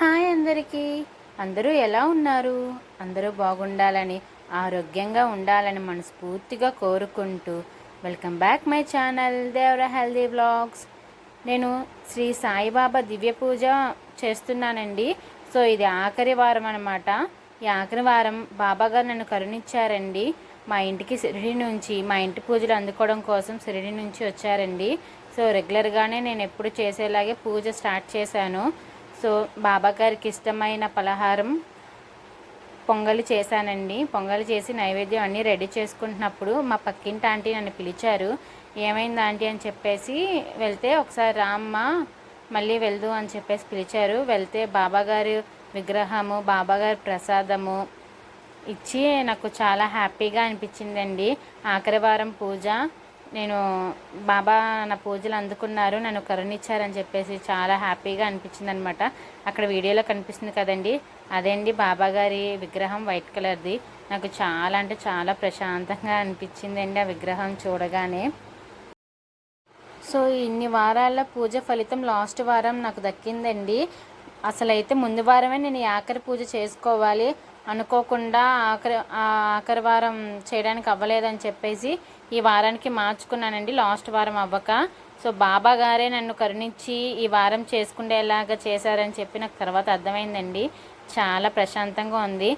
Hi అందరికీ. అందరూ ఎలా ఉన్నారు? అందరూ బాగుండాలని ఆరోగ్యంగా ఉండాలని మనస్ఫూర్తిగా కోరుకుంటూ welcome back my channel Devara healthy blogs. నేను శ్రీ సాయిబాబా దివ్య పూజ చేస్తున్నానండి. సో ఇది ఆఖరి వారం అనమాట ఈ ఆఖరి వారం బాబాగారు నన్ను కరుణించారండి. మా ఇంటికి సిరిడి నుంచి మా ఇంటి పూజలు అందుకోవడం కోసం సిరిడి నుంచి వచ్చారండి. సో రెగ్యులర్గానే నేను ఎప్పుడు చేసేలాగే పూజ స్టార్ట్ చేశాను. సో బాబా గారికి ఇష్టమైన పలహారం పొంగలి చేశానండి. పొంగలి చేసి నైవేద్యం అన్నీ రెడీ చేసుకుంటున్నప్పుడు మా పక్కింటి ఆంటీ నన్ను పిలిచారు ఏమైంది ఆంటీ? అని చెప్పేసి వెళ్తే ఒకసారి రామ్మ మళ్ళీ వెళ్దు అని చెప్పేసి పిలిచారు. వెళ్తే బాబాగారు విగ్రహము బాబాగారి ప్రసాదము ఇచ్చి నాకు చాలా హ్యాపీగా అనిపించిందండి. ఆఖరి వారం పూజ నేను బాబా నా పూజలు అందుకున్నారు నన్ను కరుణిచ్చారని చెప్పేసి చాలా హ్యాపీగా అనిపించింది అనమాట అక్కడ వీడియోలో కనిపిస్తుంది కదండి అదే అండి బాబా గారి విగ్రహం వైట్ కలర్ది. నాకు చాలా అంటే చాలా ప్రశాంతంగా అనిపించిందండి ఆ విగ్రహం చూడగానే. సో ఇన్ని వారాల పూజ ఫలితం లాస్ట్ వారం నాకు దక్కిందండి. అసలు అయితే ముందు వారమే నేను ఆఖరి పూజ చేసుకోవాలి. అనుకోకుండా ఆఖరి ఆఖరి వారం చేయడానికి అవ్వలేదని చెప్పేసి ఈ వారానికి మార్చుకున్నానండి లాస్ట్ వారం అవ్వక. సో బాబా గారే నన్ను కరుణించి ఈ వారం చేసుకునేలాగా చేశారని చెప్పి నాకు తర్వాత అర్థమైందండి. చాలా ప్రశాంతంగా ఉంది.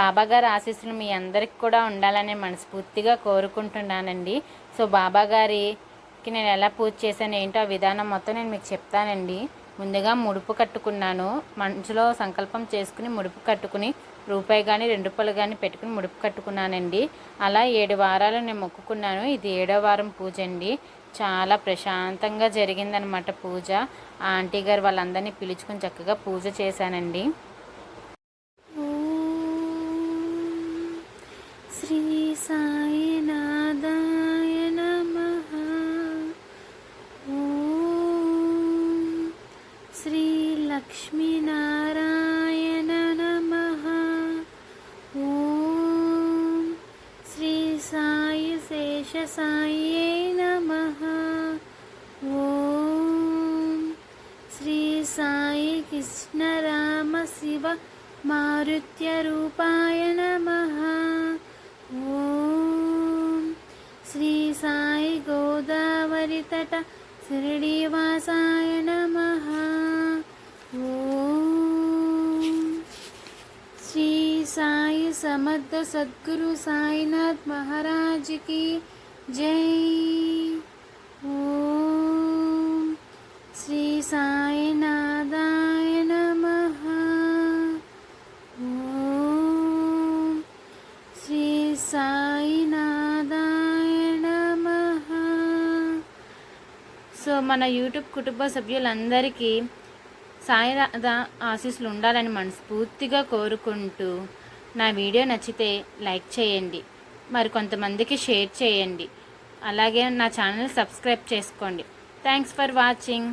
బాబాగారు ఆశీస్సులు మీ అందరికి కూడా ఉండాలని మనస్ఫూర్తిగా కోరుకుంటున్నానండి. సో బాబా గారికి నేను ఎలా పూజ చేశాను ఏంటో ఆ విధానం మొత్తం నేను మీకు చెప్తానండి. ముందుగా ముడుపు కట్టుకున్నాను. మనసులో సంకల్పం చేసుకుని ముడుపు కట్టుకుని రూపాయి కానీ రెండు రూపాయలు కానీ పెట్టుకుని ముడుపు కట్టుకున్నానండి. అలా ఏడు వారాలు నేను మొక్కుకున్నాను. ఇది ఏడో వారం పూజ అండి. చాలా ప్రశాంతంగా జరిగిందనమాట పూజ. ఆంటీ గారు వాళ్ళందరినీ పిలుచుకుని చక్కగా పూజ చేశానండి. శ్రీ సాయినా శ్రీ లక్ష్మీనారాయణ నమః ఓం శ్రీ సాయి శేషసాయే నమ. ఓం శ్రీ సాయి కృష్ణ రామ శివ మారుత్యరూపాయ నమ. ఓం శ్రీ సాయి గోదావరి తట శిరిడీవాసాయ నమః. ఓం శ్రీ సాయి సమర్థ సద్గురు సాయినాథ్ మహారాజ్కి జై. ఓం శ్రీ సాయినాథాయ నమః. ఓం శ్రీ సాయినాథాయ సో మన యూట్యూబ్ కుటుంబ సభ్యులందరికీ సాయిరాధ ఆశీస్సులు ఉండాలని మనస్ఫూర్తిగా కోరుకుంటూ నా వీడియో నచ్చితే లైక్ చేయండి. మరి కొంతమందికి షేర్ చేయండి. అలాగే నా ఛానల్ సబ్స్క్రైబ్ చేసుకోండి. Thanks for watching.